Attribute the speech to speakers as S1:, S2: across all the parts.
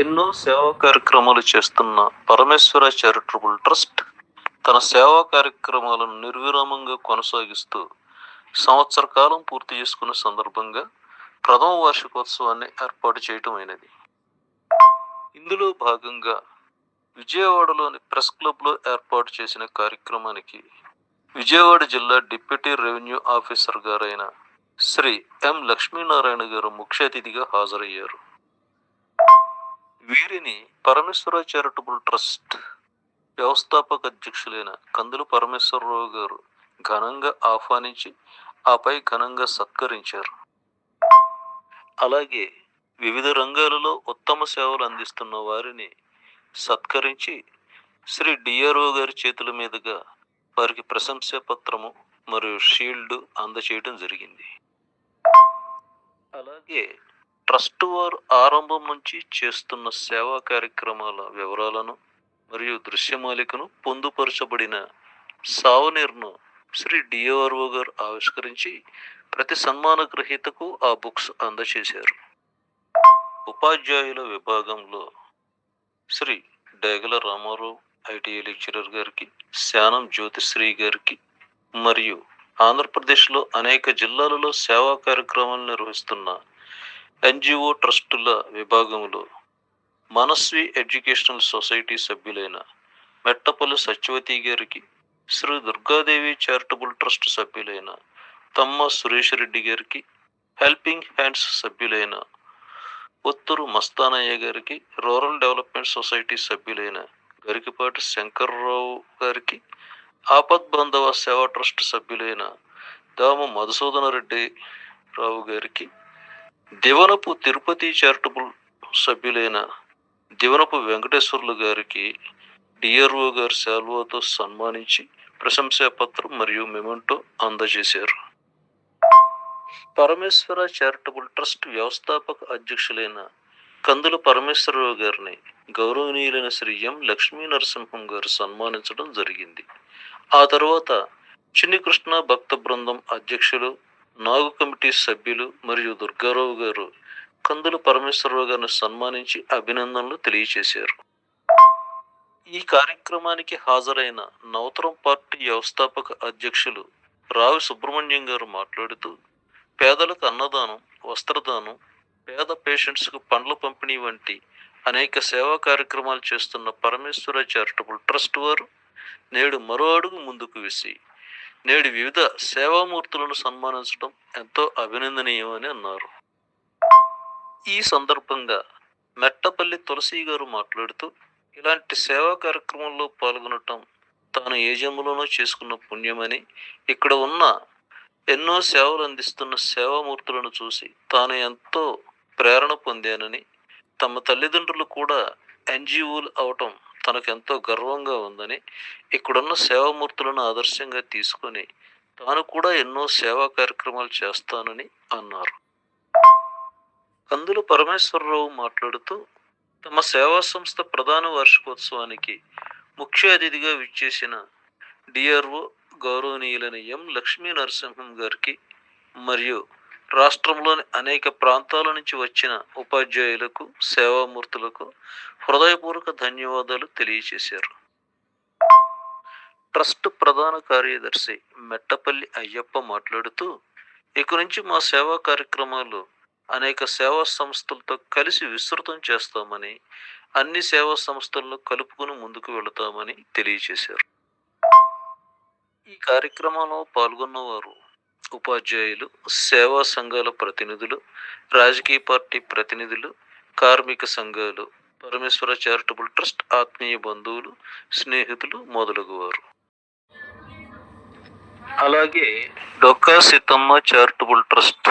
S1: ఎన్నో సేవా కార్యక్రమాలు చేస్తున్న పరమేశ్వర చారిటబుల్ ట్రస్ట్ తన సేవా కార్యక్రమాలను నిర్విరామంగా కొనసాగిస్తూ సంవత్సర కాలం పూర్తి చేసుకున్న సందర్భంగా ప్రథమ వార్షికోత్సవాన్ని ఏర్పాటు చేయటం అయినది. ఇందులో భాగంగా విజయవాడలోని ప్రెస్ క్లబ్లో ఏర్పాటు చేసిన కార్యక్రమానికి విజయవాడ జిల్లా డిప్యూటీ రెవెన్యూ ఆఫీసర్ గారైన శ్రీ ఎం లక్ష్మీనారాయణ గారు ముఖ్య అతిథిగా హాజరయ్యారు. వీరిని పరమేశ్వర చారిటబుల్ ట్రస్ట్ వ్యవస్థాపక అధ్యక్షులైన కందులు పరమేశ్వరరావు గారు ఘనంగా ఆహ్వానించి ఆపై ఘనంగా సత్కరించారు. అలాగే వివిధ రంగాలలో ఉత్తమ సేవలు అందిస్తున్న వారిని సత్కరించి శ్రీ డిఆర్ఓ గారి చేతుల మీదుగా వారికి ప్రశంసా పత్రము మరియు షీల్డ్ అందచేయడం జరిగింది. అలాగే ట్రస్ట్ వారు ఆరంభం నుంచి చేస్తున్న సేవా కార్యక్రమాల వివరాలను మరియు దృశ్యమాలికను పొందుపరచబడిన సావనీర్ను శ్రీ డిఆర్ఓ గారు ఆవిష్కరించి ప్రతి సన్మాన గ్రహీతకు ఆ బుక్స్ అందచేశారు. ఉపాధ్యాయుల విభాగంలో శ్రీ డేగల రామారావు ఐటీఐ లెక్చరర్ గారికి శానం జ్యోతిశ్రీ గారికి మరియు ఆంధ్రప్రదేశ్లో అనేక జిల్లాలలో సేవా కార్యక్రమాలు నిర్వహిస్తున్న ఎన్జిఓ ట్రస్టుల విభాగంలో మనస్వి ఎడ్యుకేషనల్ సొసైటీ సభ్యులైన మెట్టపల్లి సత్యవతి గారికి శ్రీ దుర్గాదేవి చారిటబుల్ ట్రస్ట్ సభ్యులైన తమ్మ సురేష్ రెడ్డి గారికి హెల్పింగ్ హ్యాండ్స్ సభ్యులైన ఒత్తూరు మస్తానయ్య గారికి రూరల్ డెవలప్మెంట్ సొసైటీ సభ్యులైన గరికిపాటి శంకర్రావు గారికి ఆపద్ బాంధవ సేవా ట్రస్ట్ సభ్యులైన దామ మధుసూదన రెడ్డి రావు గారికి దివనపు తిరుపతి చారిటబుల్ సభ్యులైన దివనపు వెంకటేశ్వర్లు గారికి డిఆర్ఓ గారి శాల్వాతో సన్మానించి ప్రశంసా పత్రం మరియు మెమెంటో అందజేశారు. పరమేశ్వర చారిటబుల్ ట్రస్ట్ వ్యవస్థాపక అధ్యక్షులైన కందుల పరమేశ్వరరావు గారిని గౌరవనీయులైన శ్రీ ఎం లక్ష్మీ నరసింహం గారు సన్మానించడం జరిగింది. ఆ తర్వాత చిన్ని కృష్ణ భక్త బృందం అధ్యక్షులు నాగు కమిటీ సభ్యులు మరియు దుర్గారావు గారు కందుల పరమేశ్వరరావు గారిని సన్మానించి అభినందనలు తెలియచేశారు. ఈ కార్యక్రమానికి హాజరైన నవతరం పార్టీ వ్యవస్థాపక అధ్యక్షులు రావి సుబ్రహ్మణ్యం గారు మాట్లాడుతూ పేదలకు అన్నదానం వస్త్రదానం పేద పేషెంట్స్కు పండ్ల పంపిణీ వంటి అనేక సేవా కార్యక్రమాలు చేస్తున్న పరమేశ్వర చారిటబుల్ ట్రస్ట్ వారు నేడు మరో అడుగు ముందుకు వేసి నేడు వివిధ సేవామూర్తులను సన్మానించడం ఎంతో అభినందనీయమని అన్నారు. ఈ సందర్భంగా మెట్టపల్లి తులసి గారు మాట్లాడుతూ ఇలాంటి సేవా కార్యక్రమంలో పాల్గొనటం తాను ఏ జన్మలోనో చేసుకున్న పుణ్యమని ఇక్కడ ఉన్న ఎన్నో సేవలు అందిస్తున్న సేవామూర్తులను చూసి తాను ఎంతో ప్రేరణ పొందానని తమ తల్లిదండ్రులు కూడా ఎన్జిఓలు అవటం తనకెంతో గర్వంగా ఉందని ఇక్కడున్న సేవామూర్తులను ఆదర్శంగా తీసుకొని తాను కూడా ఎన్నో సేవా కార్యక్రమాలు చేస్తానని అన్నారు. కందుల పరమేశ్వరరావు మాట్లాడుతూ తమ సేవా సంస్థ ప్రధాన వార్షికోత్సవానికి ముఖ్య అతిథిగా విచ్చేసిన డిఆర్ఓ గౌరవనీయులైన ఎం లక్ష్మీ నరసింహం గారికి మరియు రాష్ట్రంలోని అనేక ప్రాంతాల నుంచి వచ్చిన ఉపాధ్యాయులకు సేవామూర్తులకు హృదయపూర్వక ధన్యవాదాలు తెలియజేశారు ట్రస్ట్ ప్రధాన కార్యదర్శి మెట్టపల్లి అయ్యప్ప మాట్లాడుతూ ఇక నుంచి మా సేవా కార్యక్రమాలు అనేక సేవా సంస్థలతో కలిసి విస్తృతం చేస్తామని అన్ని సేవా సంస్థలను కలుపుకుని ముందుకు వెళతామని తెలియజేశారు ఈ కార్యక్రమంలో పాల్గొన్నవారు ఉపాధ్యాయులు సేవా సంఘాల ప్రతినిధులు రాజకీయ పార్టీ ప్రతినిధులు కార్మిక సంఘాలు పరమేశ్వర చారిటబుల్ ట్రస్ట్ ఆత్మీయ బంధువులు స్నేహితులు మొదలగువారు. అలాగే డొక్కా సీతమ్మ చారిటబుల్ ట్రస్ట్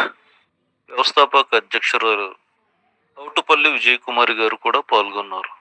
S1: వ్యవస్థాపక అధ్యక్షురాలు అవుటుపల్లి విజయకుమారి గారు కూడా పాల్గొన్నారు.